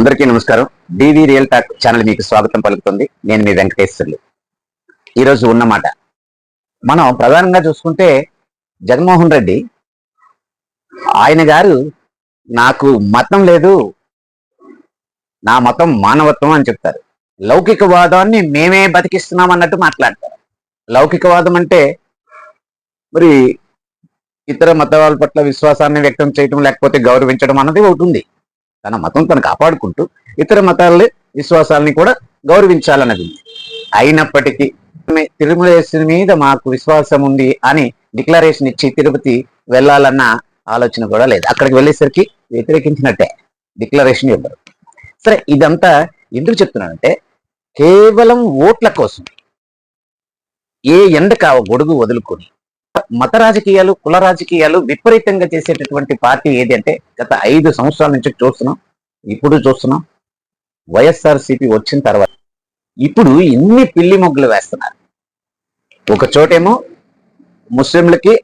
అందరికీ నమస్కారం. డివి real talk channel మీకు స్వాగతం పలుకుతుంది. నేను మీ వెంకటేశ్వర్లు. ఈరోజు ఉన్నమాట. మనం ప్రధానంగా చూసుకుంటే జగన్మోహన్ రెడ్డి ఆయన గారు నాకు మతం లేదు నా మతం మానవత్వం అని చెప్తారు. లౌకికవాదాన్ని మేమే బతికిస్తున్నాం అన్నట్టు మాట్లాడతారు. లౌకికవాదం అంటే మరి ఇతర మతాల పట్ల విశ్వాసాన్ని వ్యక్తం చేయడం లేకపోతే గౌరవించడం అన్నది ఒకటి ఉంది. తన మతం తను కాపాడుకుంటూ ఇతర మతాలని విశ్వాసాలని కూడా గౌరవించాలన్నది అయినప్పటికీ మే- తిరుమలేశ్వరి మీద మాకు విశ్వాసం ఉంది అని డిక్లరేషన్ ఇచ్చి తిరుపతి వెళ్ళాలన్న ఆలోచన కూడా లేదు. అక్కడికి వెళ్ళేసరికి వ్యతిరేకించినట్టే డిక్లరేషన్ ఇవ్వరు. సరే ఇదంతా ఎందుకు చెప్తున్నానంటే కేవలం ఓట్ల కోసం ఏ ఎండ కావ గొడుగు వదులుకొని మత రాజకీయాలు కుల రాజకీయాలు విపరీతంగా చేసేటటువంటి పార్టీ ఏది అంటే గత ఐదు సంవత్సరాల నుంచి చూస్తున్నాం ఇప్పుడు చూస్తున్నాం. వైఎస్ఆర్ వచ్చిన తర్వాత ఇప్పుడు ఇన్ని పిల్లి మొగ్గులు వేస్తున్నారు. ఒక చోటేమో ముస్లింలకి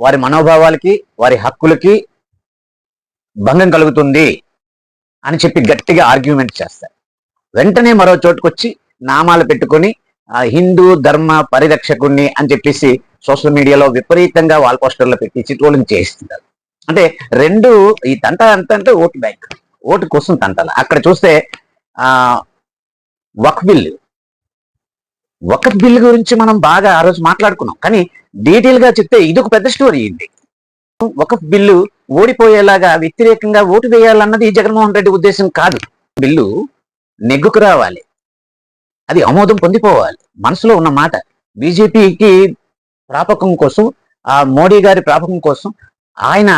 వారి మనోభావాలకి వారి హక్కులకి భంగం కలుగుతుంది అని చెప్పి గట్టిగా ఆర్గ్యుమెంట్ చేస్తారు. వెంటనే మరో చోటుకొచ్చి నామాలు పెట్టుకొని ఆ హిందూ ధర్మ పరిరక్షకుణ్ణి అని చెప్పేసి సోషల్ మీడియాలో విపరీతంగా వాల్ పోస్టర్లు పెట్టి చిట్రోలింగ్ చేయిస్తున్నారు. అంటే రెండు ఈ తంట అంత అంటే ఓటు బ్యాంక్. ఓటు కోసం తంటాల. అక్కడ చూస్తే ఆ వక్ బిల్. ఒక బిల్ గురించి మనం బాగా ఆ రోజు మాట్లాడుకున్నాం. కానీ డీటెయిల్గా చెప్తే ఇది ఒక పెద్ద స్టోరీ ఇది. ఒక బిల్లు ఓడిపోయేలాగా వ్యతిరేకంగా ఓటు వేయాలన్నది జగన్మోహన్ రెడ్డి ఉద్దేశం కాదు. బిల్లు నెగ్గుకు రావాలి. అది ఆమోదం పొందిపోవాలి. మనసులో ఉన్న మాట. బీజేపీకి ప్రాపకం కోసం ఆ మోడీ గారి ప్రాపకం కోసం ఆయన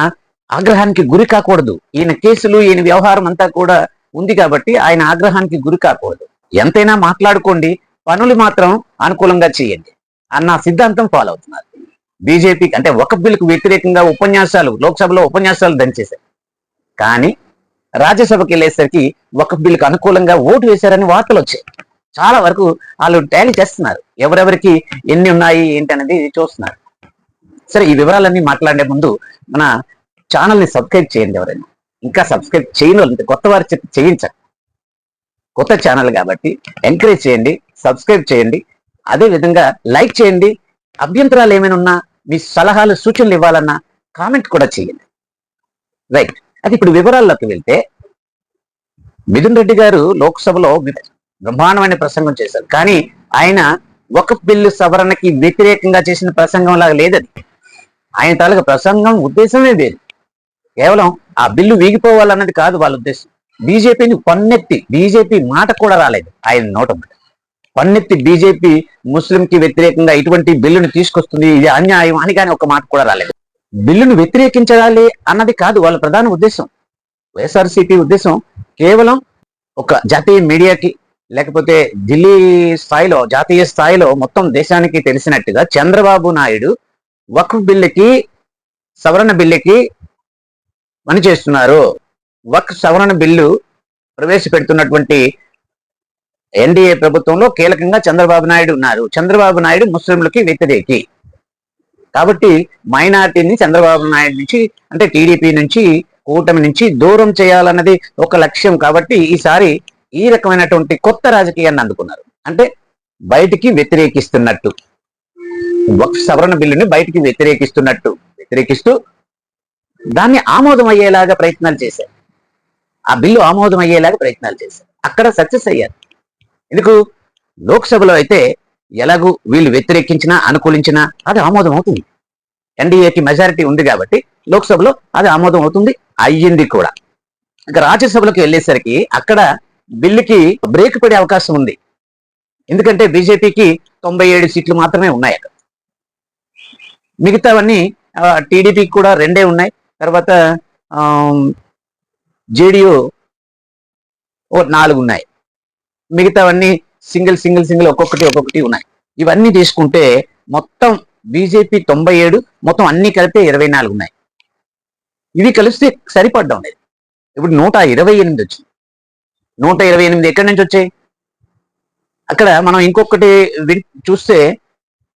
ఆగ్రహానికి గురి కాకూడదు. ఈయన కేసులు ఈయన వ్యవహారం అంతా కూడా ఉంది కాబట్టి ఆయన ఆగ్రహానికి గురి కాకూడదు. ఎంతైనా మాట్లాడుకోండి. పనులు మాత్రం అనుకూలంగా చేయండి అన్న సిద్ధాంతం ఫాలో అవుతున్నారు. బీజేపీకి అంటే ఒక బిల్లుకు వ్యతిరేకంగా ఉపన్యాసాలు లోక్సభలో ఉపన్యాసాలు దంచేశారు. కానీ రాజ్యసభకి వెళ్ళేసరికి ఒక బిల్లుకు అనుకూలంగా ఓటు వేశారని వార్తలు వచ్చాయి. చాలా వరకు వాళ్ళు టాలీ చేస్తున్నారు. ఎవరెవరికి ఎన్ని ఉన్నాయి ఏంటి అనేది చూస్తున్నారు. సరే ఈ వివరాలన్నీ మాట్లాడే ముందు మన ఛానల్ని సబ్స్క్రైబ్ చేయండి ఎవరైనా. ఇంకా సబ్స్క్రైబ్ చేయని వాళ్ళు కొత్త వారి చెప్పి చేయించండి. కొత్త ఛానల్ కాబట్టి ఎంకరేజ్ చేయండి సబ్స్క్రైబ్ చేయండి. అదే విధంగా లైక్ చేయండి. అభ్యంతరాలు ఏమైనా ఉన్నా మీ సలహాలు సూచనలు ఇవ్వాలన్నా కామెంట్ కూడా చేయండి. రైట్ అది ఇప్పుడు వివరాల్లోకి వెళ్తే మిథున్ రెడ్డి గారు లోక్సభలో బ్రహ్మాండమైన ప్రసంగం చేశారు. కానీ ఆయన ఒక బిల్లు సవరణకి వ్యతిరేకంగా చేసిన ప్రసంగం లాగా లేదది. ఆయన తాలూకా ప్రసంగం ఉద్దేశమే వేరు. కేవలం ఆ బిల్లు వీగిపోవాలన్నది కాదు వాళ్ళ ఉద్దేశం. బీజేపీని పన్నెత్తి బీజేపీ మాట కూడా రాలేదు ఆయన నోట పన్నెత్తి బీజేపీ ముస్లింకి వ్యతిరేకంగా ఇటువంటి బిల్లును తీసుకొస్తుంది ఇది అన్యాయం అని కానీ ఒక మాట కూడా రాలేదు. బిల్లును వ్యతిరేకించాలి అన్నది కాదు వాళ్ళ ప్రధాన ఉద్దేశం. వైఎస్ఆర్సీపీ ఉద్దేశం కేవలం ఒక జాతీయ మీడియాకి లేకపోతే ఢిల్లీ స్థాయిలో జాతీయ స్థాయిలో మొత్తం దేశానికి తెలిసినట్టుగా చంద్రబాబు నాయుడు వక్ఫ్ బిల్లుకి సవరణ బిల్లుకి పని చేస్తున్నారు వక్ సవరణ బిల్లు ప్రవేశపెడుతున్నటువంటి ఎన్డీఏ ప్రభుత్వంలో కీలకంగా చంద్రబాబు నాయుడు ఉన్నారు. చంద్రబాబు నాయుడు ముస్లింలకి వ్యతిరేకి. కాబట్టి మైనార్టీని చంద్రబాబు నాయుడు నుంచి అంటే టీడీపీ నుంచి కూటమి నుంచి దూరం చేయాలన్నది ఒక లక్ష్యం కాబట్టి ఈసారి ఈ రకమైనటువంటి కొత్త రాజకీయాన్ని అందుకున్నారు. అంటే బయటికి వ్యతిరేకిస్తున్నట్టు. వక్ఫ్ సవరణ బిల్లుని బయటికి వ్యతిరేకిస్తున్నట్టు. వ్యతిరేకిస్తూ దాన్ని ఆమోదం అయ్యేలాగా ప్రయత్నాలు చేశారు ఆ బిల్లు ఆమోదం అయ్యేలాగా ప్రయత్నాలు చేశారు అక్కడ సక్సెస్ అయ్యారు. ఎందుకు? లోక్సభలో అయితే ఎలాగూ వీళ్ళు వ్యతిరేకించినా అనుకూలించినా అది ఆమోదం అవుతుంది. ఎన్డీఏకి మెజారిటీ ఉంది కాబట్టి లోక్సభలో అది ఆమోదం అవుతుంది. అయ్యింది కూడా. ఇక రాజ్యసభలోకి వెళ్ళేసరికి అక్కడ బిల్లుకి బ్రేక్ పడే అవకాశం ఉంది. ఎందుకంటే బీజేపీకి తొంభై ఏడు సీట్లు మాత్రమే ఉన్నాయి అక్కడ. మిగతావన్నీ టీడీపీకి కూడా రెండే ఉన్నాయి. తర్వాత జేడియు ఓ నాలుగు ఉన్నాయి. మిగతావన్నీ సింగిల్ సింగిల్ సింగిల్ ఒక్కొక్కటి ఒక్కొక్కటి ఉన్నాయి. ఇవన్నీ తీసుకుంటే మొత్తం బీజేపీ తొంభై ఏడు మొత్తం అన్ని కలిపితే ఇరవై నాలుగు ఉన్నాయి. ఇవి కలిస్తే సరిపడ్డం లేదు ఇప్పుడు నూట ఇరవై ఎనిమిది వచ్చింది. నూట ఇరవై ఎనిమిది ఎక్కడి నుంచి వచ్చాయి? అక్కడ మనం ఇంకొకటి విన్- చూస్తే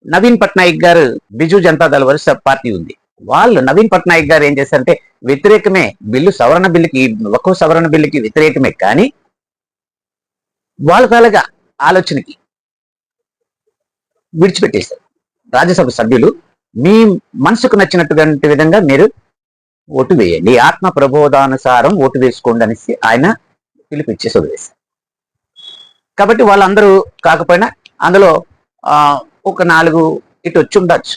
నవీన్ పట్నాయక్ గారు బిజు జనతా దళ వరుస పార్టీ ఉంది. వాళ్ళు నవీన్ పట్నాయక్ గారు ఏం చేశారంటే వ్యతిరేకమే బిల్లు సవరణ బిల్లుకి ఒక్కో సవరణ బిల్లుకి వ్యతిరేకమే కానీ వాళ్ళ తాలూకా ఆలోచనకి విడిచిపెట్టేశారు. రాజ్యసభ సభ్యులు మీ మనసుకు నచ్చినటువంటి విధంగా మీరు ఓటు వేయండి. ఆత్మ ప్రబోధానుసారం ఓటు వేసుకోండి అనేసి ఆయన పిలిపించేసి వదిలేశారు కాబట్టి వాళ్ళందరూ కాకపోయినా అందులో ఒక నాలుగు ఇటు వచ్చి ఉండొచ్చు.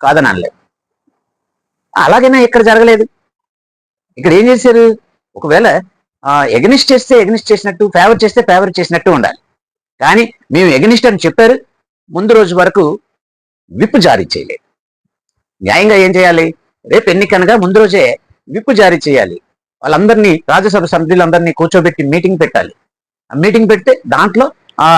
కాదని అనలేదు అలాగైనా ఇక్కడ జరగలేదు. ఇక్కడ ఏం చేశారు? ఒకవేళ ఎగనిస్ట్ చేస్తే ఎగనిస్ట్ చేసినట్టు ఫేవర్ చేస్తే ఫేవర్ చేసినట్టు ఉండాలి. కానీ మేము ఎగనిస్ట్ అని చెప్పారు. ముందు రోజు వరకు విప్ జారీ చేయలేదు. న్యాయంగా ఏం చేయాలి? రేపు ఎన్నికనగా ముందు రోజే విప్ జారీ చేయాలి. వాళ్ళందరినీ రాజ్యసభ సభ్యులందరినీ కూర్చోబెట్టి మీటింగ్ పెట్టాలి. మీటింగ్ పెడితే దాంట్లో ఆ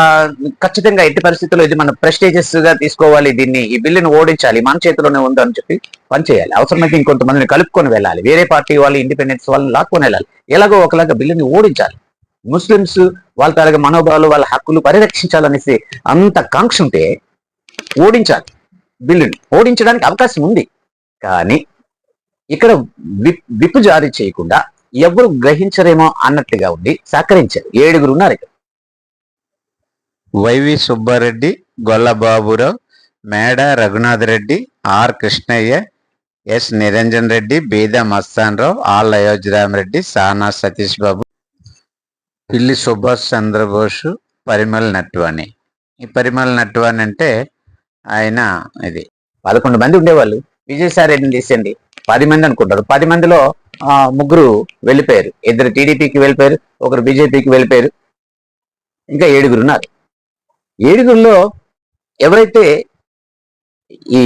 ఖచ్చితంగా ఎట్టి పరిస్థితుల్లో ఇది మన ప్రెస్టేజెస్గా తీసుకోవాలి దీన్ని ఈ బిల్లుని ఓడించాలి మన చేతిలోనే ఉందని చెప్పి పని చేయాలి. అవసరమైతే ఇంకొంతమందిని కలుపుకొని వెళ్ళాలి. వేరే పార్టీ వాళ్ళు ఇండిపెండెన్స్ వాళ్ళని లాక్కొని వెళ్ళాలి. ఎలాగో ఒకలాగా బిల్లుని ఓడించాలి. ముస్లిమ్స్ వాళ్ళ తాలూకా మనోభావాలు వాళ్ళ హక్కులు పరిరక్షించాలనేసి అంత కాంక్ష ఉంటే ఓడించాలి బిల్లుని. ఓడించడానికి అవకాశం ఉంది. కానీ ఇక్కడ విప్ విప్పు జారీ చేయకుండా ఎవరు గ్రహించరేమో అన్నట్టుగా ఉండి సహకరించారు. ఏడుగురు ఉన్నారు ఇక్కడ. YV Subba Reddy Golla Baburao Meda Raghunath Reddy R Krishnaiah S Niranjan Reddy Beeda Mastan Rao Alla Ayodhya Rami Reddy Sana Satish Babu. Pilli Subhash Chandra Bose Parimal నట్వాని ఈ పరిమల్ నట్వాని అంటే ఆయన ఇది. పదకొండు మంది ఉండేవాళ్ళు. విజయసాయి రెడ్డిని తీసేయండి. పది మంది అనుకుంటారు. పది మందిలో ముగ్గురు వెళ్ళిపోయారు. ఇద్దరు టీడీపీకి వెళ్ళిపోయారు ఒకరు బీజేపీకి వెళ్ళిపోయారు. ఇంకా ఏడుగురు ఉన్నారు. ఏడుగురులో ఎవరైతే ఈ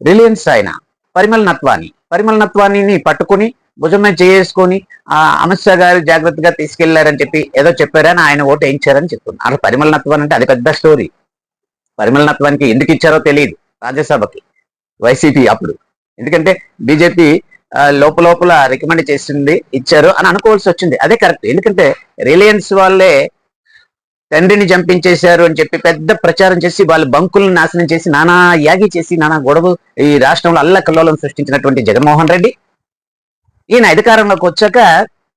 రిలయన్స్ ఆయన పరిమళ నత్వాని పరిమళ నత్వానిని పట్టుకొని భుజం చేసుకొని ఆ అమిత్ షా గారు జాగ్రత్తగా తీసుకెళ్ళారని చెప్పి ఏదో చెప్పారని ఆయన ఓటు వేయించారని చెప్తున్నారు. అసలు పరిమళ నత్వాని అంటే అది పెద్ద స్టోరీ. పరిమళ నత్వానికి ఎందుకు ఇచ్చారో తెలియదు రాజ్యసభకి వైసీపీ అప్పుడు. ఎందుకంటే బీజేపీ లోపల రికమెండ్ చేసింది ఇచ్చారు అని అనుకోవాల్సి వచ్చింది. అదే కరెక్ట్ ఎందుకంటే రిలయన్స్ వాళ్ళే తండ్రిని చంపించేశారు అని చెప్పి పెద్ద ప్రచారం చేసి వాళ్ళ బంకులను నాశనం చేసి నానా యాగి చేసి నానా గొడవ ఈ రాష్ట్రంలో అల్ల కల్లోలం సృష్టించినటువంటి జగన్మోహన్ రెడ్డి. ఈయన అధికారంలోకి వచ్చాక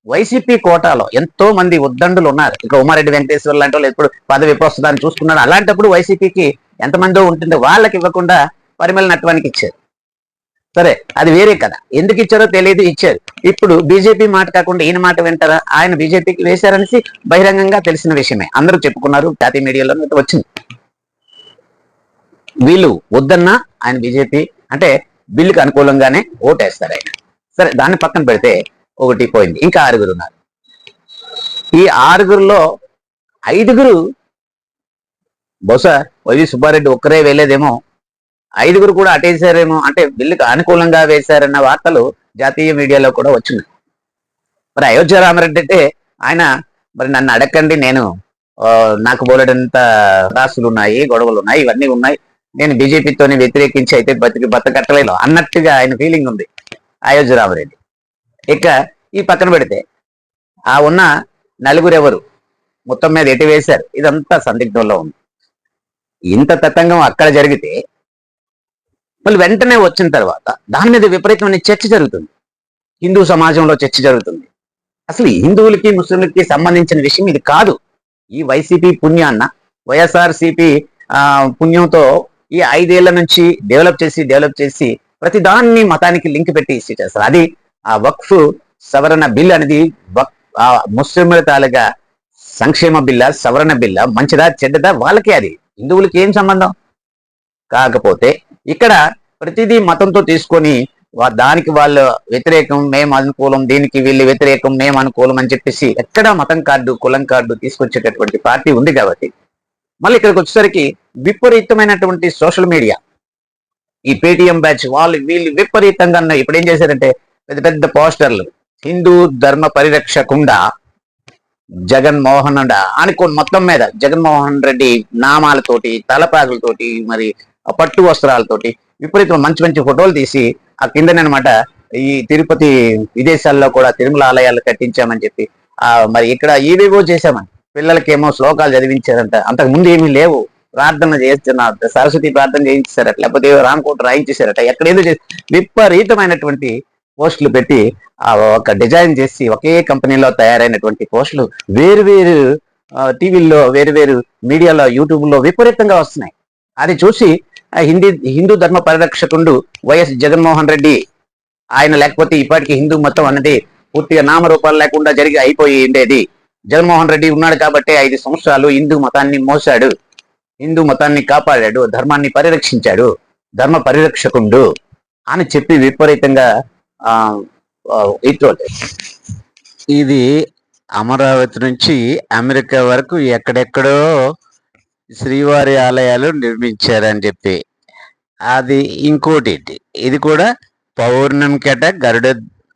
వైసీపీ కోటాలో ఎంతో మంది ఉద్దండులు ఉన్నారు. ఇక ఉమారెడ్డి వెంకటేశ్వర లాంటి వాళ్ళు ఎప్పుడు పదవి ఎప్పుడు వస్తుందని చూసుకున్నాడు. అలాంటప్పుడు వైసీపీకి ఎంతమందో ఉంటుంది. వాళ్ళకి ఇవ్వకుండా పరిమళ నట్వానికి ఇచ్చారు. సరే అది వేరే కదా ఎందుకు ఇచ్చారో తెలియదు ఇచ్చారు. ఇప్పుడు బీజేపీ మాట కాకుండా ఈయన మాట వింటారా? ఆయన బీజేపీకి వేశారనేసి బహిరంగంగా తెలిసిన విషయమే. అందరూ చెప్పుకున్నారు జాతీయ మీడియాలో వచ్చింది. వీళ్ళు వద్దన్నా ఆయన బీజేపీ అంటే బిల్లుకి అనుకూలంగానే ఓటేస్తారు ఆయన. సరే దాన్ని పక్కన పెడితే ఒకటి పోయింది. ఇంకా ఆరుగురు ఉన్నారు. ఈ ఆరుగురులో ఐదుగురు బహుశా వైవి సుబ్బారెడ్డి ఒక్కరే వేయలేదేమో ఐదుగురు కూడా అటేసారేమో అంటే బిల్లుకు అనుకూలంగా వేశారన్న వార్తలు జాతీయ మీడియాలో కూడా వచ్చినాయి. మరి అయోధ్య రామరెడ్డి అంటే ఆయన మరి నన్ను అడగండి నేను నాకు బోలెడంత రాసులు ఉన్నాయి గొడవలు ఉన్నాయి ఇవన్నీ ఉన్నాయి. నేను బీజేపీతోనే వ్యతిరేకించి అయితే బతికి బతకట్టలేను అన్నట్టుగా ఆయన ఫీలింగ్ ఉంది అయోధ్య రామరెడ్డి. ఇక ఈ పక్కన పెడితే ఆ ఉన్న నలుగురు ఎవరు మొత్తం మీద ఎటు వేశారు? ఇదంతా సందిగ్ధంలో ఉంది. ఇంత తతంగం అక్కడ జరిగితే మళ్ళీ వెంటనే వచ్చిన తర్వాత దాని మీద విపరీతమైన చర్చ జరుగుతుంది. హిందూ సమాజంలో చర్చ జరుగుతుంది. అసలు హిందువులకి ముస్లింలకి సంబంధించిన విషయం ఇది కాదు. ఈ వైసీపీ పుణ్యాన్న వైఎస్ఆర్ సిపి పుణ్యంతో ఈ ఐదేళ్ళ నుంచి డెవలప్ చేసి డెవలప్ చేసి ప్రతి దాన్ని మతానికి లింక్ పెట్టి ఇస్తే చేస్తారు. అది ఆ వక్ఫ్ సవరణ బిల్ అనేది వక్ ఆ ముస్లింల తాలూగా సంక్షేమ బిల్ల సవరణ బిల్ల మంచిదా చెడ్డదా వాళ్ళకే అది. హిందువులకి ఏం సంబంధం? కాకపోతే ఇక్కడ ప్రతిదీ మతంతో తీసుకొని దానికి వాళ్ళు వ్యతిరేకం మేము అనుకూలం దీనికి వీళ్ళు వ్యతిరేకం మేము అనుకూలం అని చెప్పేసి ఎక్కడ మతం కార్డు కులం కార్డు తీసుకొచ్చేటటువంటి పార్టీ ఉంది కాబట్టి. మళ్ళీ ఇక్కడికి వచ్చేసరికి విపరీతమైనటువంటి సోషల్ మీడియా. ఈ పేటిఎం బ్యాచ్ వాళ్ళు వీళ్ళు విపరీతంగా ఉన్న- ఇప్పుడు ఏం చేశారంటే పెద్ద పెద్ద పోస్టర్లు. హిందూ ధర్మ పరిరక్షకుండా జగన్మోహన్ అనుకోని మొత్తం మీద జగన్మోహన్ రెడ్డి నామాలతోటి తలపాగులతోటి మరి పట్టు వస్త్రాలతోటి విపరీతం మంచి మంచి ఫోటోలు తీసి ఆ కిందనమాట ఈ తిరుపతి విదేశాల్లో కూడా తిరుమల ఆలయాలు కట్టించామని చెప్పి ఆ మరి ఇక్కడ ఏవేవో చేశామని. పిల్లలకేమో శ్లోకాలు చదివించారంట. అంతకు ముందు ఏమీ లేవు. ప్రార్థన చేస్తున్నారు సరస్వతి ప్రార్థన చేయించారట లేకపోతే రామకోట రాయించేశారట. ఎక్కడేదో చేసి విపరీతమైనటువంటి పోస్టులు పెట్టి ఆ ఒక డిజైన్ చేసి ఒకే కంపెనీలో తయారైనటువంటి పోస్టులు వేరు వేరు టీవీల్లో వేరు వేరు మీడియాలో యూట్యూబ్లో విపరీతంగా వస్తున్నాయి. అది చూసి హిందీ హిందూ ధర్మ పరిరక్షకుడు వైఎస్ జగన్మోహన్ రెడ్డి. ఆయన లేకపోతే ఇప్పటికీ హిందూ మతం అన్నది పూర్తిగా నామరూపాలు లేకుండా జరిగి అయిపోయి ఉండేది. జగన్మోహన్ రెడ్డి ఉన్నాడు కాబట్టి ఐదు సంవత్సరాలు హిందూ మతాన్ని మోసాడు హిందూ మతాన్ని కాపాడాడు ధర్మాన్ని పరిరక్షించాడు ధర్మ పరిరక్షకుండు అని చెప్పి విపరీతంగా ఆ ఇది అమరావతి నుంచి అమెరికా వరకు ఎక్కడెక్కడో శ్రీవారి ఆలయాలు నిర్మించారని చెప్పి. అది ఇంకోటి ఇది. కూడా పౌర్ణమికట గరుడ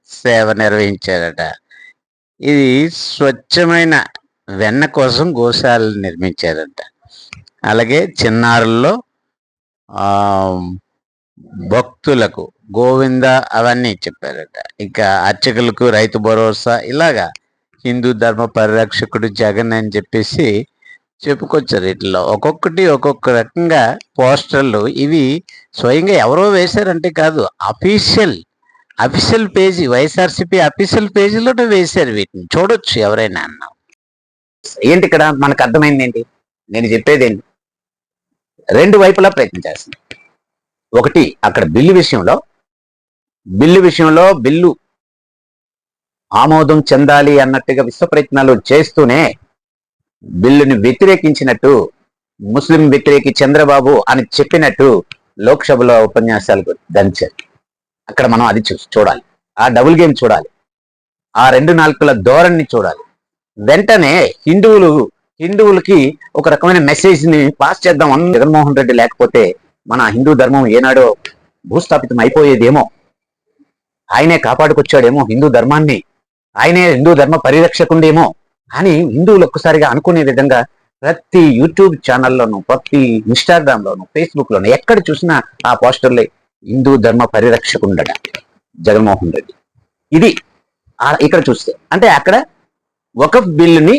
సేవ నిర్వహించారట. ఇది స్వచ్ఛమైన వెన్న కోసం గోశాలలు నిర్మించారట. అలాగే చిన్నారుల్లో భక్తులకు గోవింద అవన్నీ చెప్పారట. ఇంకా అర్చకులకు రైతు భరోసా ఇలాగా హిందూ ధర్మ పరిరక్షకుడు జగన్ అని చెప్పేసి చెప్పుకొచ్చారు వీటిలో ఒక్కొక్కటి ఒక్కొక్క రకంగా పోస్టర్లు ఇవి స్వయంగా ఎవరో వేశారంటే కాదు official official page YSRCP official పేజీలో వేశారు వీటిని. చూడొచ్చు ఎవరైనా అన్న. ఏంటి ఇక్కడ మనకు అర్థమైంది ఏంటి నేను చెప్పేది ఏంటి రెండు వైపులా ప్రయత్నం చేస్తుంది ఒకటి అక్కడ బిల్లు విషయంలో బిల్లు విషయంలో బిల్లు ఆమోదం చెందాలి అన్నట్టుగా విశ్వ ప్రయత్నాలు చేస్తూనే బిల్లుని వ్యతిరేకించినట్టు ముస్లిం వ్యతిరేకి చంద్రబాబు అని చెప్పినట్టు లోక్సభలో ఉపన్యాసాలకు దంచారు. అక్కడ మనం అది చూ చూడాలి. ఆ డబుల్ గేమ్ చూడాలి. ఆ రెండు నాలుకల ధోరణిని చూడాలి. వెంటనే హిందువులు హిందువులకి ఒక రకమైన మెసేజ్ని పాస్ చేద్దాం అన్న జగన్మోహన్ రెడ్డి లేకపోతే మన హిందూ ధర్మం ఏనాడో భూస్థాపితం అయిపోయేదేమో. ఆయనే కాపాడుకొచ్చాడేమో హిందూ ధర్మాన్ని. ఆయనే హిందూ ధర్మ పరిరక్షకుండేమో. అని హిందువులు ఒక్కసారిగా అనుకునే విధంగా ప్రతి యూట్యూబ్ ఛానల్లోను ప్రతి ఇన్స్టాగ్రామ్ లోను ఫేస్బుక్ లోను ఎక్కడ చూసినా ఆ పోస్టర్లే హిందూ ధర్మ పరిరక్షకుండట జగన్మోహన్ రెడ్డి. ఇది ఇక్కడ చూస్తే. అంటే అక్కడ వకఫ్ బిల్లుని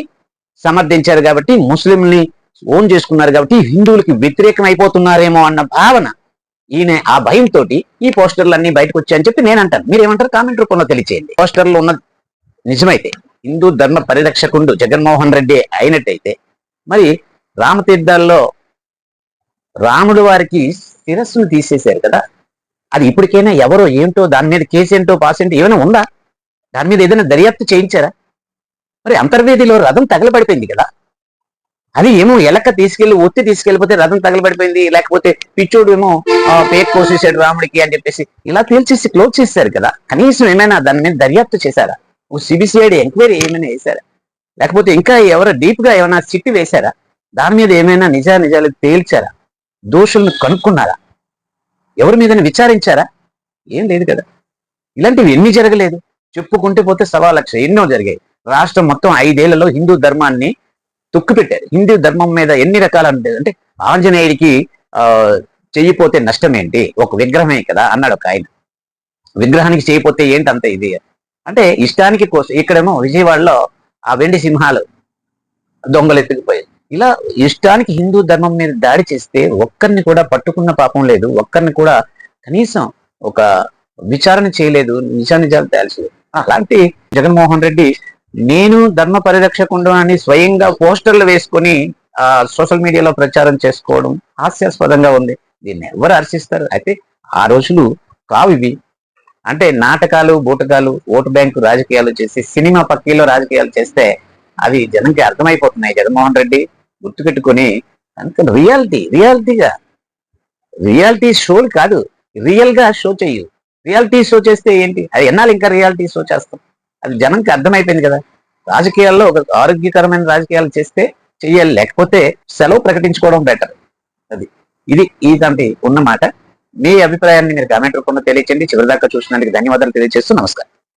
సమర్థించారు కాబట్టి ముస్లింని ఓన్ చేసుకున్నారు కాబట్టి హిందువులకి వ్యతిరేకం అయిపోతున్నారేమో అన్న భావన ఈయన ఆ భయంతో ఈ పోస్టర్లు అన్ని బయటకు వచ్చాయని చెప్పి నేను అంటాను మీరేమంటారు? కామెంట్ రూపంలో తెలియచేయండి. పోస్టర్లు ఉన్న నిజమైతే హిందూ ధర్మ పరిరక్షకుండు జగన్మోహన్ రెడ్డి అయినట్టయితే మరి రామతీర్థాల్లో రాముడు వారికి శిరస్సును తీసేశారు కదా అది ఇప్పటికైనా ఎవరో ఏంటో దాని మీద కేసు ఏంటో పాస్ ఏంటో ఏమైనా ఉందా? దాని మీద ఏదైనా దర్యాప్తు చేయించారా? మరి అంతర్వేదిలో రథం తగలబడిపోయింది కదా అది ఏమో ఎలక్క తీసుకెళ్ళి ఒత్తి తీసుకెళ్ళిపోతే రథం తగలబడిపోయింది లేకపోతే పిచ్చోడు ఏమో పేక్ కోసేసాడు రాముడికి అని చెప్పేసి ఇలా తేల్చేసి క్లోజ్ చేశారు కదా కనీసం ఏమైనా దాని మీద దర్యాప్తు చేశారా? సిబిసిఐడి ఎంక్వైరీ ఏమైనా వేశారా లేకపోతే ఇంకా ఎవరు డీప్గా ఏమైనా చిట్టి వేశారా? దాని మీద ఏమైనా నిజా నిజాలు తేల్చారా? దోషులను కనుక్కున్నారా? ఎవరి మీద విచారించారా? ఏం లేదు కదా. ఇలాంటివి ఎన్ని జరగలేదు? చెప్పుకుంటే పోతే సవా లక్ష ఎన్నో జరిగాయి. రాష్ట్రం మొత్తం ఐదేళ్ళలో హిందూ ధర్మాన్ని తొక్కిపెట్టారు. హిందూ ధర్మం మీద ఎన్ని రకాల అంటే ఆంజనేయుడికి ఆ చెయ్యిపోతే నష్టం ఏంటి ఒక విగ్రహమే కదా అన్నాడు ఒక ఆయన. విగ్రహానికి చేయపోతే ఏంటి అంత ఇది? అంటే ఇష్టానికి కోసం ఇక్కడేమో విజయవాడలో ఆ వెండి సింహాలు దొంగలు ఎత్తుకుపోయాయి. ఇలా ఇష్టానికి హిందూ ధర్మం మీద దాడి చేస్తే ఒక్కరిని కూడా పట్టుకున్న పాపం లేదు. ఒక్కరిని కూడా కనీసం ఒక విచారణ చేయలేదు. నిజానిజాలు తేల్చలేదు. అలాంటి జగన్మోహన్ రెడ్డి నేను ధర్మ పరిరక్షకుండా అని స్వయంగా పోస్టర్లు వేసుకొని ఆ సోషల్ మీడియాలో ప్రచారం చేసుకోవడం హాస్యాస్పదంగా ఉంది. దీన్ని ఎవరు హర్షిస్తారు? అయితే ఆ రోజులు కావు ఇవి. అంటే నాటకాలు బూటకాలు ఓటు బ్యాంకు రాజకీయాలు చేసి సినిమా పక్కీలో రాజకీయాలు చేస్తే అవి జనంకి అర్థమైపోతున్నాయి. జగన్మోహన్ రెడ్డి గుర్తుపెట్టుకుని కనుక రియాలిటీ రియాలిటీగా రియాలిటీ షోలు కాదు రియల్గా షో చేయు రియాలిటీ షో చేస్తే ఏంటి? అది ఎన్నాళ్ళు ఇంకా రియాలిటీ షో చేస్తాం? అది జనంకి అర్థమైపోయింది కదా. రాజకీయాల్లో ఒక ఆరోగ్యకరమైన రాజకీయాలు చేస్తే చెయ్యాలి లేకపోతే సెలవు ప్రకటించుకోవడం బెటర్. అది ఇది ఇదంటే ఉన్నమాట. మీ అభిప్రాయాన్ని మీరు కామెంట్ రూపంలో తెలియచేయండి. చివరిదాకా చూసినందుకు ధన్యవాదాలు తెలియజేస్తూ నమస్కారం.